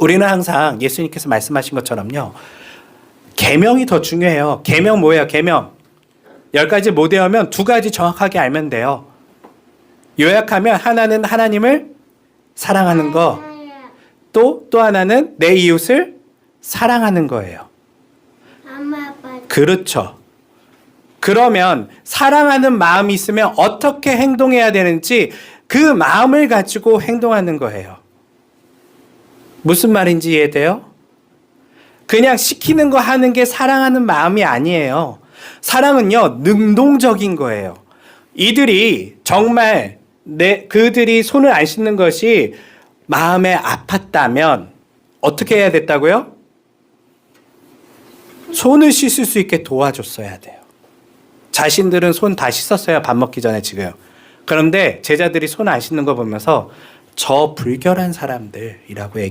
우리는 항상 예수님께서 말씀하신 것처럼요. 계명이 더 중요해요. 계명 뭐예요? 계명. 열 가지 못 외우면 두 가지 정확하게 알면 돼요. 요약하면 하나는 하나님을 사랑하는 거, 또 또 하나는 내 이웃을 사랑하는 거예요. 그렇죠. 그러면 사랑하는 마음이 있으면 어떻게 행동해야 되는지 그 마음을 가지고 행동하는 거예요. 무슨 말인지 이해돼요? 그냥 시키는 거 하는 게 사랑하는 마음이 아니에요. 사랑은요, 능동적인 거예요. 이들이 정말 내, 그들이 손을 안 씻는 것이 마음에 아팠다면 어떻게 해야 됐다고요? 손을 씻을 수 있게 도와줬어야 돼요. 자신들은 손 다 씻었어요. 밥 먹기 전에 지금. 그런데 제자들이 손 안 씻는 거 보면서 저 불결한 사람들이라고 얘기